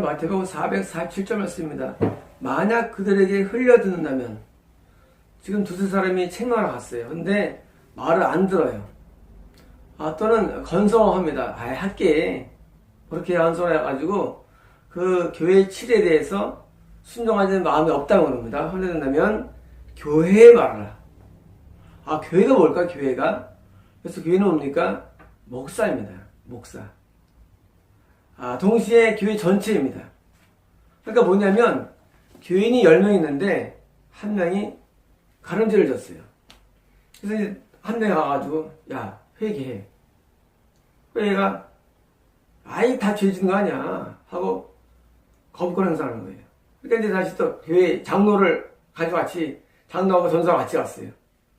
마태복음 447절 말씀입니다. 만약 그들에게 흘려듣는다면 지금 두세 사람이 책망하러 갔어요. 근데 말을 안 들어요. 아, 또는 건성합니다. 아, 할게. 그렇게 건성해가지고 그 교회 칠에 대해서 순종하는 마음이 없다는 겁니다. 흘려듣는다면 교회에 말하라. 아, 교회가 뭘까, 교회가? 그래서 교회는 뭡니까? 목사입니다. 목사. 아, 동시에 교회 전체입니다. 그러니까 뭐냐면, 교인이 10명 있는데, 한 명이 가름죄를 졌어요. 그래서 한 명이 와가지고, 야, 회개해. 회개가, 아이, 다죄 짓는 거 아니야. 하고, 거부권 행사하는 거예요. 그러니까 이제 다시 또 교회 장로를 가지고 같이, 장로하고 전사와 같이 갔어요.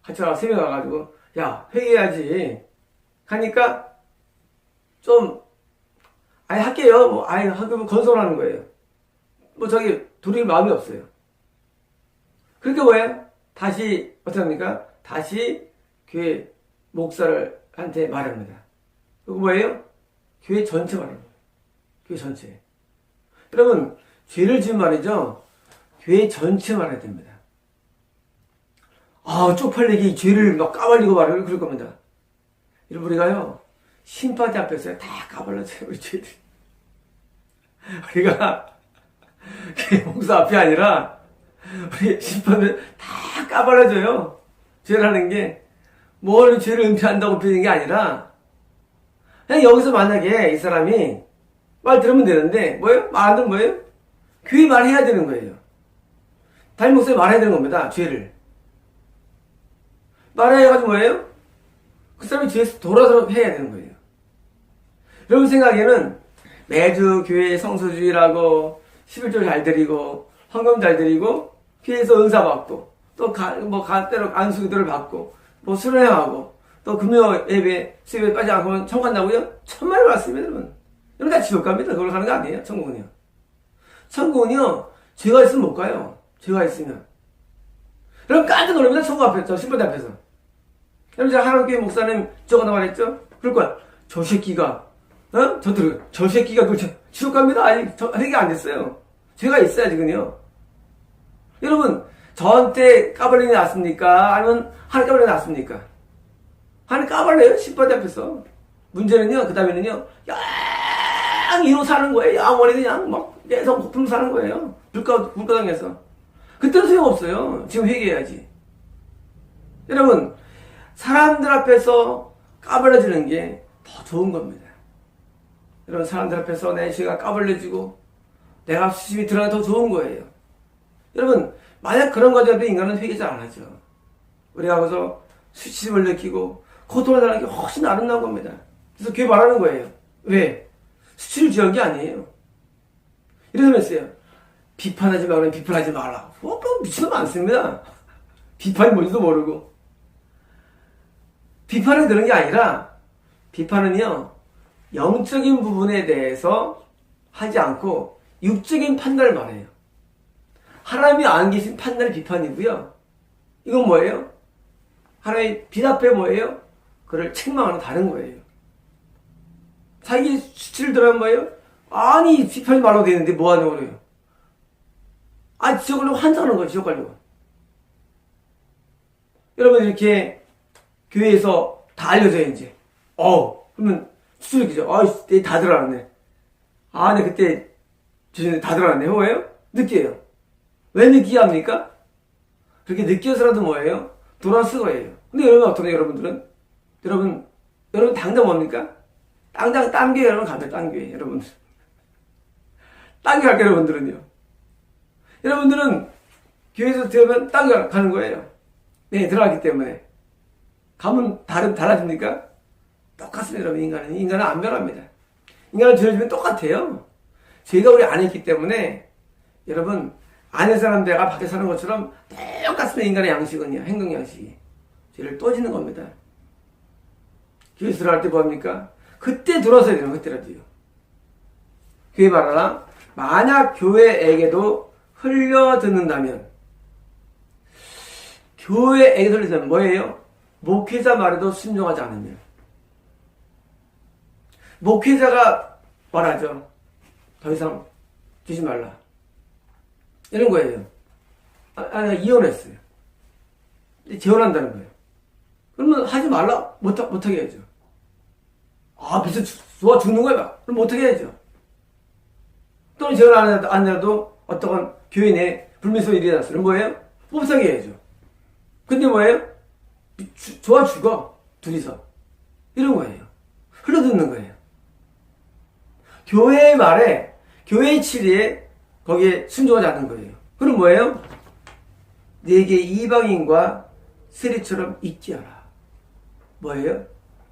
같이 가서 세명 와가지고, 야, 회개해야지. 하니까, 좀, 아예 할게요. 뭐, 아예 하면 건설하는 거예요. 뭐, 저기, 둘이 마음이 없어요. 그러니까 뭐예요? 다시, 어떻게 합니까? 다시 교회 목사를, 한테 말합니다. 그거 뭐예요? 교회 전체 말합니다. 교회 전체. 여러분, 죄를 지은 말이죠? 교회 전체 말해야 됩니다. 아, 쪽팔리게 죄를 막 까발리고 말하고 그럴 겁니다. 여러분, 우리가요, 심판대 앞에서 다 까발려져요, 우리 죄들. 우리가, 목사 앞이 아니라, 우리 심판을 다 까발려져요. 죄라는 게, 뭘 죄를 은폐한다고 비는 게 아니라, 그냥 여기서 만약에 이 사람이 말 들으면 되는데, 뭐예요? 말안 들으면 뭐예요? 교회 말해야 되는 거예요. 담임 목사님 말해야 되는 겁니다, 죄를. 말해가지고 뭐예요? 그 사람이 뒤에서 돌아서 해야 되는 거예요. 여러분 생각에는 매주 교회 성소주의라고 11조 잘 드리고 헌금 잘 드리고 교회에서 은사 받고 또뭐 간대로 안수기도를 받고 뭐 수련하고 또 금요 예배 수요일에 빠지 않고 천국 간다고요? 천만의 말씀입니다 여러분. 여러분 다 지옥 갑니다. 그걸 가는 거 아니에요. 천국은요. 천국은요. 죄가 있으면 못 가요. 죄가 있으면. 여러분 깜짝 놀랍니다. 천국 앞에 저 신부대 앞에서. 여러분 제가 하나님교회 목사님 저거나 말했죠? 그럴 거야. 저 새끼가 어? 저들 저 새끼가 그 지옥 갑니다. 아니 저 회개 안 됐어요. 죄가 있어야 지금요. 여러분 저한테 까발린이 났습니까? 아니면 하늘 까발린이 났습니까? 하늘 까발려요 신바대 앞에서. 문제는요. 그 다음에는요. 양 이로 사는 거예요. 양원이 그냥 막 계속 고품 사는 거예요. 물가 물가당에서. 그때는 소용없어요. 지금 회개해야지. 여러분 사람들 앞에서 까발려지는 게 더 좋은 겁니다. 여러분 사람들 앞에서 내 죄가 까발려지고 내가 수심이 드러나 더 좋은 거예요. 여러분 만약 그런 과정도 인간은 회개 잘 안 하죠. 우리가 거기서 수치심을 느끼고 고통을 당하는 게 훨씬 아름다운 겁니다. 그래서 교회 말하는 거예요. 왜? 수치를 지은 게 아니에요. 했어요. 비판하지 말라 비판하지 말라. 뭐, 뭐 미친놈 많습니다. 비판이 뭔지도 모르고. 비판을 드는 게 아니라 비판은요 영적인 부분에 대해서 하지 않고 육적인 판단을 말해요. 하나님이 안 계신 판단이 비판이고요. 이건 뭐예요? 빛 앞에 뭐예요? 그를 책망하는 다른 거예요. 자기 수치를 들어면 뭐예요? 아니 비판이 말로 되는데 뭐 하냐고 그래요. 아 지옥 가려고 환장하는 거예요. 지옥 가려고. 여러분 이렇게 교회에서 다 알려져요 이제. 어 그러면 수술기죠. 아이 다 들어왔네. 아, 네 그때 주신데 다 들어왔네. 뭐예요? 느끼해요. 왜 느끼게 합니까? 그렇게 느껴서라도 뭐예요? 돌아서 거예요. 근데 여러분 어떠냐 여러분들은? 여러분 여러분 당장 뭡니까? 당장 딴 교회 여러분 가면 딴 교회 여러분들. 딴 교회 할게요 여러분들은요. 여러분들은 교회에서 들어가면 딴 교회 가는 거예요. 네 들어갔기 때문에. 가면 다른 달라집니까? 똑같습니다, 여러분. 인간은 인간은 안 변합니다. 인간은 죄를 지면 똑같아요. 죄가 우리 안에 있기 때문에 여러분 안에 사는 데가 밖에 사는 것처럼 똑같습니다. 인간의 양식은요, 행동 양식이 죄를 또 짓는 겁니다. 교회 들어갈 때 뭐합니까? 그때 들어서야 되는 그때라도요. 교회 말하라. 만약 교회에게도 흘려듣는다면 교회에게 흘려듣는 뭐예요? 목회자 말에도 순종하지 않으면 목회자가 말하죠. 더 이상 주지 말라. 이런 거예요. 아, 아 이혼했어요. 재혼한다는 거예요. 그러면 하지 말라. 못, 못하게 해야죠. 아, 빚을 좋아 죽는 거야. 그럼 못하게 해야죠. 또는 재혼 안 해도, 안 해도 어떤 교인의 불미스러운 일이 났어요. 뭐예요? 뽑사게 해야죠. 근데 뭐예요? 주- 좋아 죽어. 둘이서. 이런 거예요. 흘러듣는 거예요. 교회의 말에, 교회의 치리에 거기에 순종하지 않는 거예요. 그럼 뭐예요? 내게 이방인과 세리처럼 있게 하라. 뭐예요?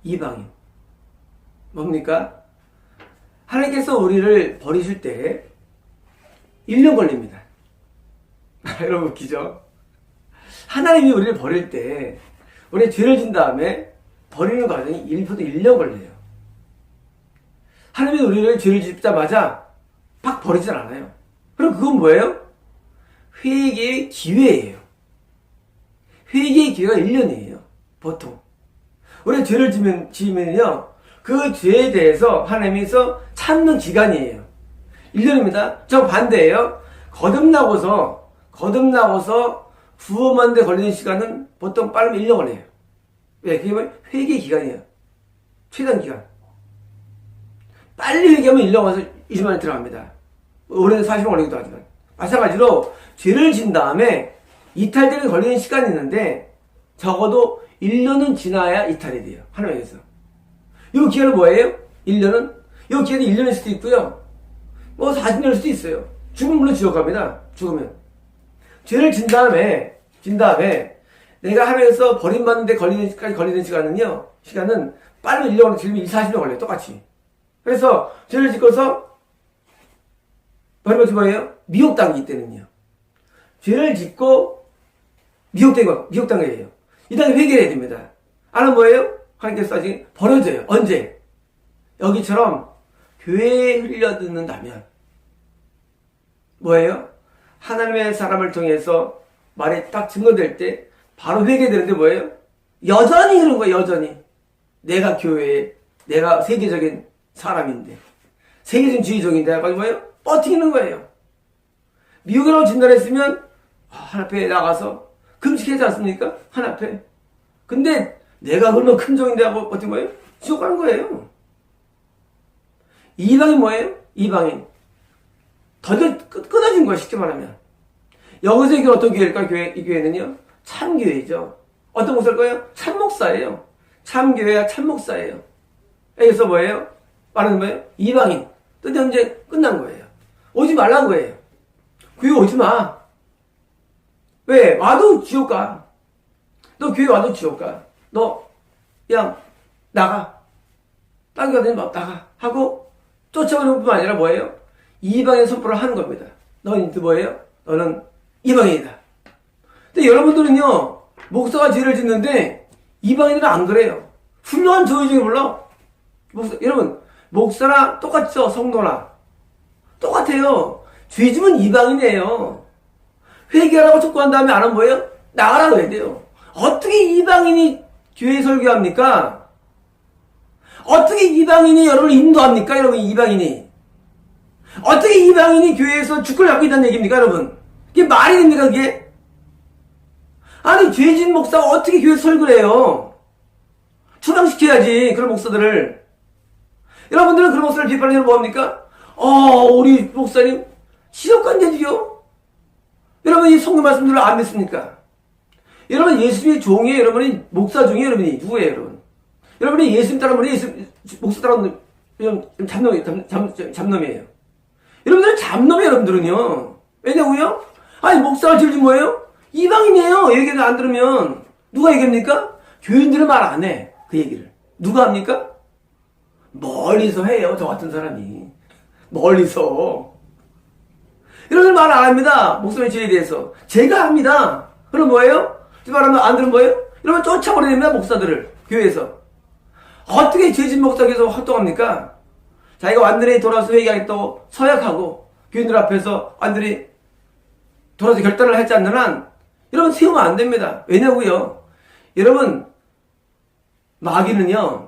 이방인. 뭡니까? 하나님께서 우리를 버리실 때 1년 걸립니다. 여러분 웃기죠? 하나님이 우리를 버릴 때 우리 죄를 진 다음에 버리는 과정이 1부터 1년 걸려요. 하나님이 우리를 죄를 짓자마자 팍 버리진 않아요. 그럼 그건 뭐예요? 회개의 기회예요. 회개의 기회가 1년이에요. 보통. 우리가 죄를 지면, 지으면요. 그 죄에 대해서 하나님께서 참는 기간이에요. 1년입니다. 저 반대예요. 거듭나고서, 거듭나고서 구원하는데 걸리는 시간은 보통 빠르면 1년 걸려요. 왜? 그게? 회개 기간이에요. 최단 기간. 빨리 회개하면 1년 와서 20만에 들어갑니다. 올해는 40만 걸리기도 하지만. 마찬가지로 죄를 진 다음에 이탈되는 걸리는 시간이 있는데 적어도 1년은 지나야 이탈이 돼요. 하나님께서. 이 기간은 뭐예요? 1년은? 이 기간이 1년일 수도 있고요. 뭐 40년일 수도 있어요. 죽으면 물론 지옥 갑니다. 죽으면. 죄를 진 다음에, 진 다음에 내가 하면서 버림받는데 걸리는 시까지 걸리는 시간은요. 시간은 빠르면 1년, 길면 2, 40년 걸려요. 똑같이. 그래서 죄를 짓고서 버림받지 뭐예요? 미혹당기 때는요. 죄를 짓고 미혹된 거, 미혹당 거예요. 이 단계 회개해야 됩니다. 안은 뭐예요? 하나님께서 아직 버려져요. 언제? 여기처럼 교회에 흘려듣는다면 뭐예요? 하나님의 사람을 통해서 말이 딱 증거될 때 바로 회개되는데 뭐예요? 여전히 그런 거예요. 여전히 내가 교회에 내가 세계적인 사람인데 세계적인 주의적인데 해가지고 뭐예요? 버티는 거예요. 미국이라고 진단했으면 아, 하나 앞에 나가서 금식하지 않습니까? 하나 앞에. 근데 내가 그러면 큰 종인데 하고 버틴 거예요? 지옥 가는 거예요. 이방인 뭐예요? 이방인. 더뎌 끊어진 거야 쉽게 말하면. 여기서 이게 어떤 교회일까? 교회 이 교회는요 참교회죠. 어떤 목사일까요? 참목사예요. 참교회야 참목사예요. 여기서 뭐예요? 말하는 거예요? 이방인. 뜻이 언제 끝난 거예요. 오지 말라는 거예요. 교회 오지 마. 왜? 와도 지옥 가. 너 교회 와도 지옥 가. 너 그냥 나가. 딴 교회 막 나가. 하고 쫓아오는 뿐만 아니라 뭐예요? 이방인 선포를 하는 겁니다. 너는 뭐예요? 너는 이방인이다. 근데 여러분들은요, 목사가 죄를 짓는데 이방인들은 안 그래요. 훌륭한 조회 중에 몰라. 목사, 여러분, 목사나 똑같죠? 성도나. 똑같아요. 죄 지면 이방인이에요. 회개하라고 촉구한 다음에 안 하면 뭐예요? 나가라고 해야 돼요. 어떻게 이방인이 교회 설교합니까? 어떻게 이방인이 여러분을 인도합니까? 여러분, 이방인이. 어떻게 이방인이 교회에서 주권을 갖고 있다는 얘기입니까, 여러분? 이게 말이 됩니까, 그게? 아니, 죄진 목사가 어떻게 교회 설교를 해요? 추방시켜야지, 그런 목사들을. 여러분들은 그런 목사를 비판하면 뭐합니까? 어, 우리 목사님, 지옥 간대지요? 여러분, 이 성경 말씀들을 안 믿습니까? 여러분, 예수님의 종이에요, 여러분이 목사 중에 여러분이 누구예요, 여러분? 여러분이 예수님 따르면 예수, 목사 따르면 좀 잡놈이, 잡, 잡, 잡놈이에요. 여러분들은 잡놈이에요, 여러분들은요. 왜냐고요? 아니, 목사가 질지 뭐예요? 이방인이에요. 얘기를 안 들으면. 누가 얘기합니까? 교인들은 말 안 해. 그 얘기를. 누가 합니까? 멀리서 해요. 저 같은 사람이. 멀리서. 여러분들 말안 합니다. 목사의 죄에 대해서. 제가 합니다. 그럼 뭐예요? 말하면 안 들으면 뭐예요? 여러분 쫓아버려야 됩니다. 목사들을. 교회에서. 어떻게 죄진 목사께서 활동합니까? 자기가 완전히 돌아서 회개하겠다고 서약하고 교인들 앞에서 완전히 돌아서 결단을 하지 않는 한 여러분 세우면 안 됩니다. 왜냐고요? 여러분 마귀는요.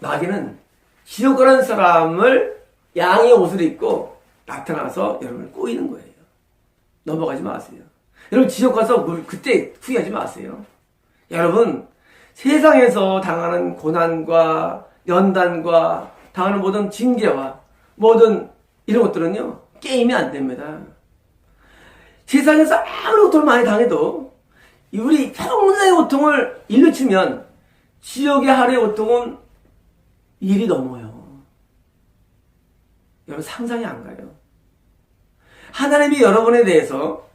마귀는 지옥 가는 사람을 양의 옷을 입고 나타나서 여러분을 꼬이는 거예요. 넘어가지 마세요. 여러분 지옥 가서 물 그때 후회하지 마세요. 여러분 세상에서 당하는 고난과 연단과 당하는 모든 징계와 모든 이런 것들은요 게임이 안 됩니다. 세상에서 아무리 고통을 많이 당해도 우리 평생의 고통을 일르치면 지옥의 하루의 고통은 일이 넘어요. 여러분 상상이 안 가요. 하나님이 여러분에 대해서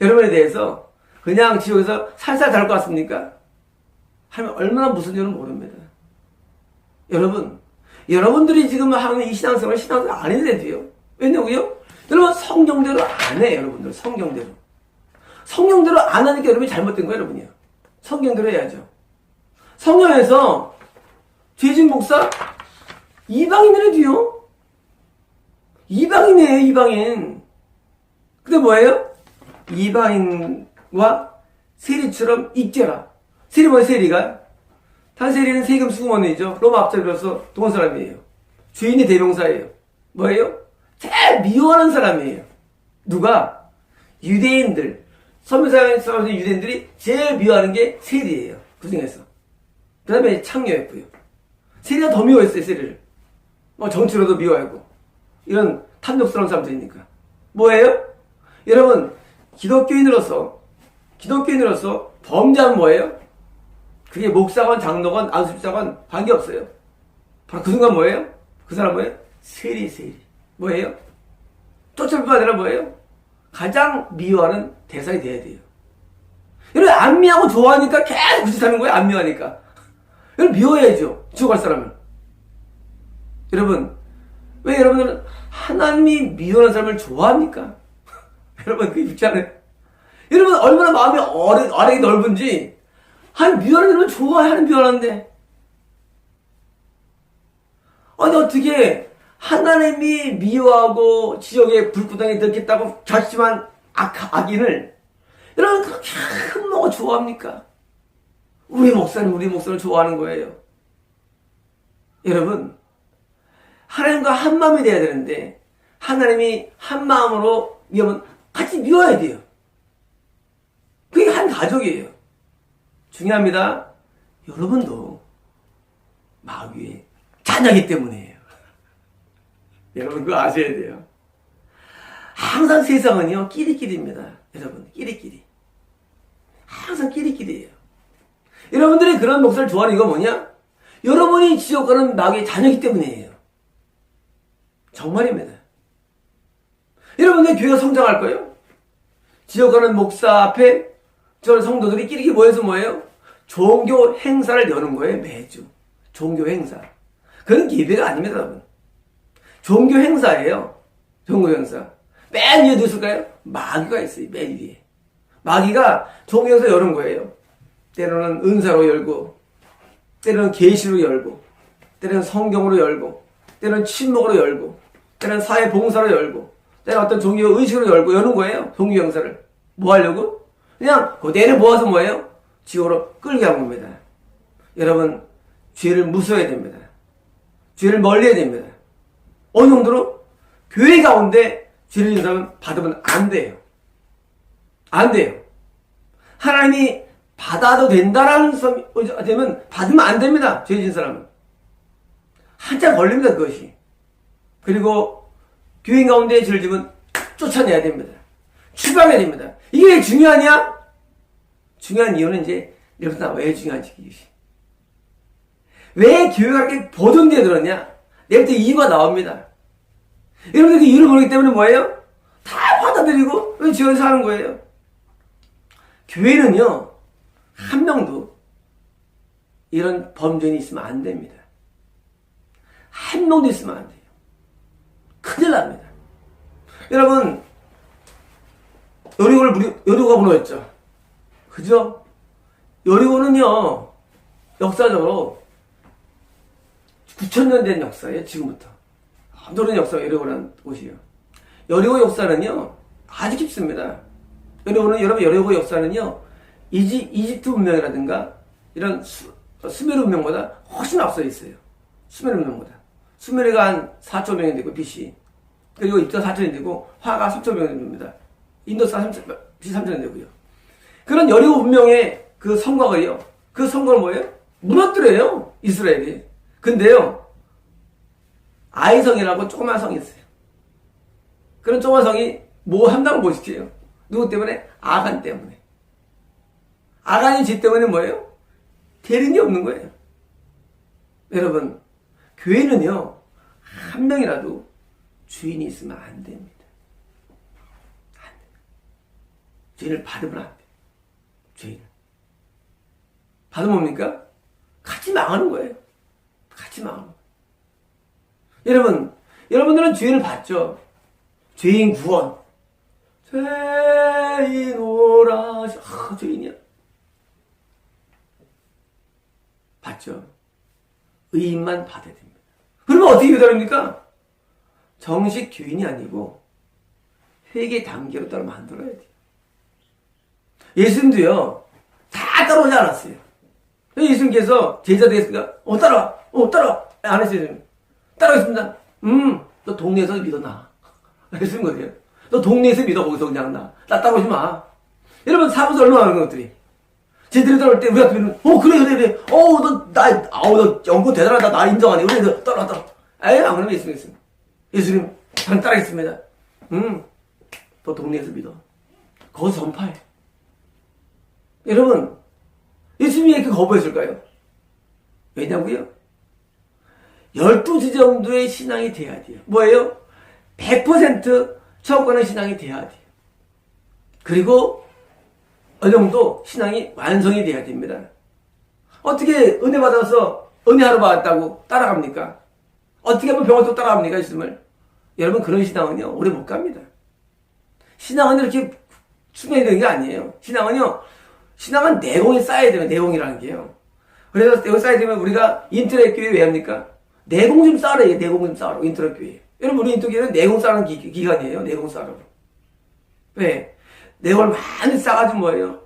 여러분에 대해서 그냥 지옥에서 살살 다룰 것 같습니까? 하면 얼마나 무슨 일은 모릅니다. 여러분, 여러분들이 지금 하는 이 신앙생활 신앙생활 안 해도 돼요. 왜냐고요? 여러분 성경대로 안 해, 여러분들 성경대로. 성경대로 안 하니까 여러분이 잘못된 거예요, 여러분이요. 성경대로 해야죠. 성경에서 죄진 목사 이방인들에도요. 이방인이에요, 이방인. 근데 뭐예요? 이방인과 세리처럼 익제라. 세리 뭐예요, 세리가? 단세리는 세금 수금원이죠. 로마 앞자리로서 동원 사람이에요. 주인이 대명사예요. 뭐예요? 제일 미워하는 사람이에요. 누가? 유대인들. 선교사에서 유대인들이 제일 미워하는 게 세리예요. 그 중에서. 그 다음에 창녀였고요. 세리가 더 미워했어요, 세리를. 뭐 정치로도 미워하고. 이런 탐욕스러운 사람들이니까. 뭐예요? 여러분, 기독교인으로서, 기독교인으로서 범죄하면 뭐예요? 그게 목사건, 장로건, 안수집사건 관계없어요. 바로 그 순간 뭐예요? 그 사람 뭐예요? 세리, 세리. 뭐예요? 쫓아볼 아니라 뭐예요? 가장 미워하는 대상이 돼야 돼요. 여러분, 안 미워하고 좋아하니까 계속 그짓 하는 거예요, 안 미워하니까. 여러분, 미워해야죠. 죽어갈 사람은. 여러분, 왜 여러분들은 하나님이 미워하는 사람을 좋아합니까? 여러분, 그게 쉽지 않아요. 여러분, 얼마나 마음이 어려, 어려이 넓은지, 하나님 미워하는 사람을 좋아해, 하나님 미워하는데. 아니, 어떻게, 하나님이 미워하고 지옥의 불구덩이에 넣겠다고 결심한 악, 악인을, 여러분, 그렇게 흠모고 좋아합니까? 우리 목사님, 우리 목사를 좋아하는 거예요. 여러분, 하나님과 한 마음이 돼야 되는데 하나님이 한 마음으로 미우면 같이 미워야 돼요. 그게 한 가족이에요. 중요합니다. 여러분도 마귀의 자녀기 때문이에요. 여러분 그거 아셔야 돼요. 항상 세상은요 끼리끼리입니다. 여러분 끼리끼리. 항상 끼리끼리예요. 여러분들이 그런 목사를 좋아하는 이유가 뭐냐? 여러분이 지옥 가는 마귀의 자녀기 때문이에요. 정말입니다. 여러분들 교회가 성장할 거예요? 지옥 가는 목사 앞에 저런 성도들이 끼리끼리 모여서 뭐예요? 종교 행사를 여는 거예요, 매주. 종교 행사. 그건 예배가 아닙니다, 여러분. 종교 행사예요. 종교 행사. 맨 위에 누구 있을까요? 마귀가 있어요, 맨 위에. 마귀가 종교 행사 여는 거예요. 때로는 은사로 열고, 때로는 계시로 열고, 때로는 성경으로 열고, 때로는 침묵으로 열고, 때로는 사회 봉사로 열고, 때로는 어떤 종교 의식으로 열고 여는 거예요. 종교 행사를. 뭐 하려고? 그냥 그대로 모아서 뭐예요? 지옥으로 끌게 한 겁니다. 여러분, 죄를 무서워야 됩니다. 죄를 멀리해야 됩니다. 어느 정도로? 교회 가운데 죄를 사람은 받으면 안 돼요. 안 돼요. 하나님이 받아도 된다라는 사람이 되면 받으면 안 됩니다. 죄 지은 사람은. 한참 걸립니다, 그것이. 그리고 교인 가운데 죄를 지면 쫓아내야 됩니다. 추방해야 됩니다. 이게 왜 중요하냐? 중요한 이유는 이제 여러분 왜 중요한지 이것이. 왜 교회가 이렇게 보존되어 들었냐? 내일부터 이유가 나옵니다. 여러분들 그 이유를 모르기 때문에 뭐예요? 다 받아들이고 왜 지원해서 하는 거예요? 교회는요 한 명도 이런 범죄인이 있으면 안 됩니다. 한 명도 있으면 안 돼요. 큰일 납니다. 여러분, 여리고를 무리, 여리고가 무너졌죠. 그죠? 여리고는요, 역사적으로 9천년 된 역사예요, 지금부터. 오랜 역사가 여리고라는 곳이에요. 여리고 역사는요, 아주 깊습니다. 여리고는, 여러분, 여리고 역사는요, 이지, 이집트 문명이라든가, 이런 수, 수메르 문명보다 훨씬 앞서 있어요. 수메르 문명보다. 수메르가 한 4조 명이 되고, BC. 그리고 입자 4천이 되고 화가 3천 명이 됩니다. 인도사 3천, 3천이 되고요. 그런 여리고 문명의 그 성곽을요. 그 성곽을 뭐예요? 무너뜨려요. 이스라엘이. 근데요. 아이성이라고 조그만 성이 있어요. 그런 조그만 성이 뭐 한다고 보시지요? 누구 때문에? 아간 때문에. 아간이 지 때문에 뭐예요? 대리인이 없는 거예요. 여러분, 교회는요, 한 명이라도 주인이 있으면 안 됩니다. 안 돼요. 주인을 받으면 안 돼요. 주인을. 받으면 뭡니까? 같이 망하는 거예요. 같이 망하는 거예요. 여러분, 여러분들은 주인을 받죠. 죄인 구원. 죄인 오라. 아, 죄인이야. 받죠. 의인만 받아야 됩니다. 그러면 어떻게 되답니까? 정식 교인이 아니고 회계 단계로 따로 만들어야 돼요. 예수님도요, 다 따라오지 않았어요. 예수님께서 제자 되겠습니까? 어, 따라와! 어, 따라와! 안 했어요. 따라가겠습니다. 음, 너 동네에서 믿어, 나. 예수님 거예요. 너 동네에서 믿어, 거기서 그냥 나. 나 따라오지 마. 여러분, 사무소 얼마나 많은 것들이. 쟤들이 따라올 때, 우리 같으면, 어, 그래, 그래, 그래. 어, 너, 나, 아우, 너 연구 대단하다. 나 인정하네. 그래, 너 따라와, 따라와. 에이, 안 그러면 예수님 있습니다. 예수님, 전 따라겠습니다. 음, 너 동네에서 믿어. 거기서 전파해. 여러분, 예수님이 이렇게 거부했을까요? 왜냐고요? 열두 지정도의 신앙이 돼야 돼요. 뭐예요? 100% 처음 가는 신앙이 돼야 돼요. 그리고 어느 정도 신앙이 완성이 돼야 됩니다. 어떻게 은혜 받아서 은혜 하러 받았다고 따라갑니까? 어떻게 하면 병원 또 따라갑니까? 예수님을? 여러분 그런 신앙은요 오래 못 갑니다. 신앙은 이렇게 수명이 되는 게 아니에요. 신앙은요 신앙은 내공이 쌓여야 돼요. 내공이라는 게요. 그래서 내공 쌓여야 되면 우리가 인터넷 교회 왜 합니까? 내공 좀 쌓으라. 내공 좀 쌓으라. 인터넷 교회. 여러분 우리 인터넷 교회는 내공 쌓는 기, 기간이에요. 내공 쌓으라고. 왜? 내공을 많이 쌓아가지고 뭐예요?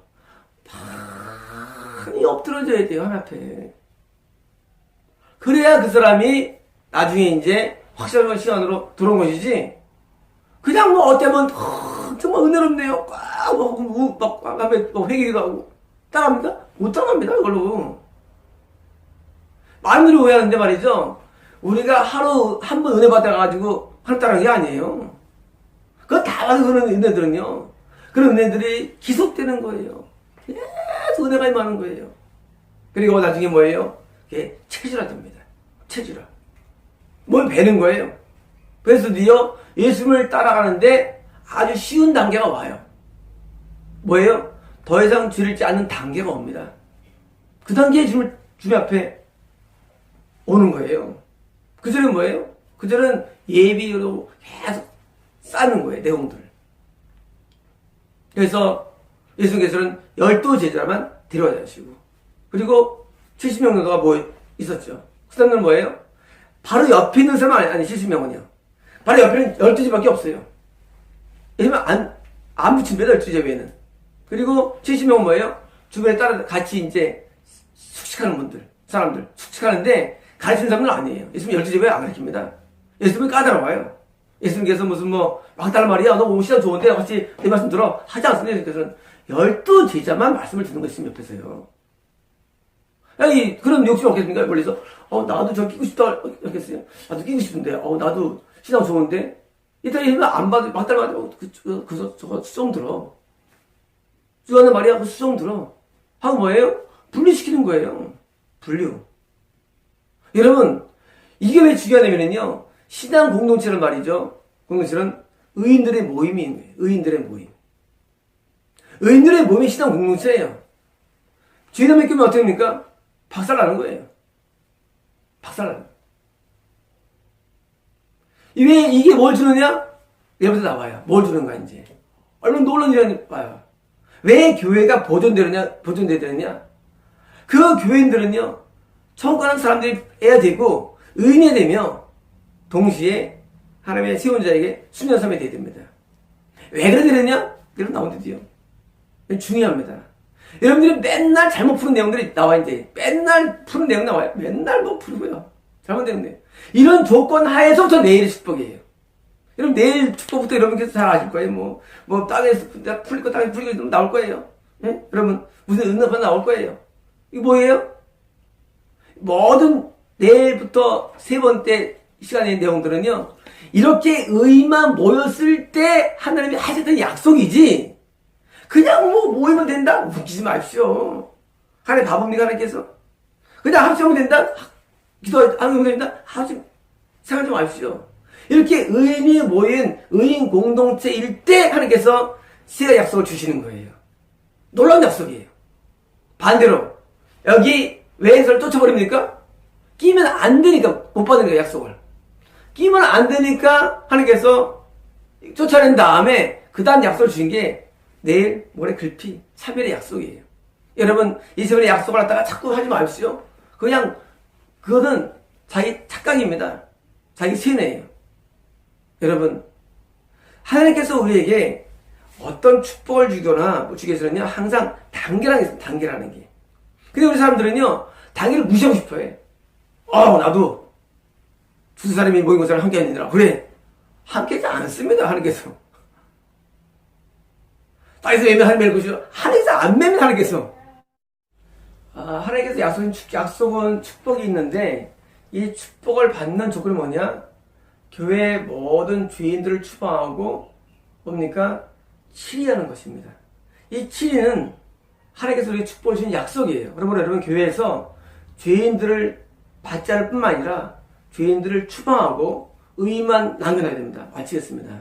많이 엎드려져야 돼요. 하나 앞에. 그래야 그 사람이 나중에 이제 확실한 시간으로 들어온 것이지. 그냥 뭐 어때면 어, 정말 은혜롭네요. 꽉 뭐, 막, 막, 막, 막 회개기도 하고 따라갑니다? 못 따라갑니다. 이걸로. 많은 분이 오해하는데 말이죠. 우리가 하루 한 번 은혜 받아가지고 하루 따라간 게 아니에요. 그거 다 그런 은혜들은요. 그런 은혜들이 기속되는 거예요. 계속 은혜가 임하는 거예요. 그리고 나중에 뭐예요? 이게 체질화 됩니다. 체질화. 뭘 배는 거예요. 그래서 드디어 예수님을 따라가는데 아주 쉬운 단계가 와요. 뭐예요? 더 이상 줄이지 지 않는 단계가 옵니다. 그 단계에 주님, 주님 앞에 오는 거예요. 그 절은 뭐예요? 그 절은 예비로 계속 쌓는 거예요, 내용들을. 그래서 예수님께서는 열두 제자만 데려다 주시고, 그리고 70명 정도가 뭐 있었죠. 그 사람들은 뭐예요? 바로 옆에 있는 사람 아니, 아니 70명은요. 바로 옆에는 12제밖에 없어요. 왜냐면 안, 안 붙입니다, 12제 외에는. 그리고 70명은 뭐예요? 주변에 따라 같이 이제 숙식하는 분들, 사람들, 숙식하는데 가르치는 사람은 아니에요. 예수님 12제 외에 안 가르칩니다. 예수님은 까다로워요. 예수님께서 무슨 뭐, 막달 말이야. 너 오시장 좋은데 같이 내 말씀 들어. 하지 않습니다. 예수님께서는 열두 제자만 말씀을 듣는 것이 옆에서요. 아니, 그런 욕심 없겠습니까? 멀리서. 어, 나도 저 끼고 싶다. 했겠어요. 나도 끼고 싶은데. 어, 나도 신앙 좋은데. 이따 이러면 안 받아, 막달 말이야. 어, 그, 그, 그, 저거 수정 들어. 주하는 말이야. 그 수정 들어. 하고 뭐예요? 분리시키는 거예요. 분류. 여러분, 이게 왜 중요하냐면요. 신앙 공동체는 말이죠. 공동체는 의인들의 모임인. 의인들의 모임. 의인들의 모임이 신앙 공동체예요. 죄다 맡기면 어떻게 됩니까? 박살나는 거예요. 박살나는 왜 이게 뭘 주느냐? 여기부터 나와요. 뭘 주는가, 이제. 놀라운 일이라는 봐요. 왜 교회가 보존되느냐, 보존되느냐? 그 교인들은요, 가는 사람들이 해야 되고, 의인이 되며, 동시에 하나님의 세운 자에게 수년삼이 되어야 됩니다. 왜 그래 되느냐? 이런 나오는데요. 중요합니다. 여러분들이 맨날 잘못 푸는 내용들이 나와 이제 맨날 푸는 내용 나와요. 맨날 뭐 풀고요. 잘못된 내용. 이런 조건 하에서부터 내일의 축복이에요. 여러분 내일 축복부터 여러분께서 잘 아실 거예요. 뭐, 뭐 땅에서 거 땅에 풀리고 좀 나올 거예요. 예? 여러분 무슨 응답은 나올 거예요. 이거 뭐예요? 모든 내일부터 세 번째 시간의 내용들은요. 이렇게 의만 모였을 때 하나님이 하셨던 약속이지. 그냥 뭐 모이면 된다? 웃기지 마십시오. 하나님 바봅니까 하나님께서? 그냥 합치면 된다? 기도하면 된다? 하지 생각 좀 마십시오. 이렇게 의인이 모인 의인 공동체일 때 하나님께서 새 약속을 주시는 거예요. 놀라운 약속이에요. 반대로 여기 왼손을 쫓아버립니까? 끼면 안 되니까 못 받는 거예요 약속을. 끼면 안 되니까 하나님께서 쫓아낸 다음에 그 다음 약속을 주신 게 내일 모레 글피 차별의 약속이에요. 여러분 이 세월의 약속을 갖다가 자꾸 하지 마십시오. 그냥 그거는 자기 착각입니다. 자기 세뇌예요. 여러분 하나님께서 우리에게 어떤 축복을 주거나 뭐 주기위해서는요 항상 단계라는 게 있습니다. 단계라는 게. 근데 우리 사람들은요 단계를 무시하고 싶어해. 어 나도 두 사람이 모인 것처럼 함께 하느니라 그래 함께하지 않습니다 하나님께서. 땅에서 매면 하나님 맺을 것이요 하나님께서 안 매면 하나님께서. 아, 하나님께서 약속은, 축- 약속은 축복이 있는데 이 축복을 받는 조건이 뭐냐? 교회 모든 죄인들을 추방하고 뭡니까? 치리하는 것입니다. 이 치리는 하나님께서 우리에게 축복을 주신 약속이에요. 그러므로 여러분 교회에서 죄인들을 받지 않을 뿐만 아니라 죄인들을 추방하고 의만 남겨놔야 됩니다. 마치겠습니다.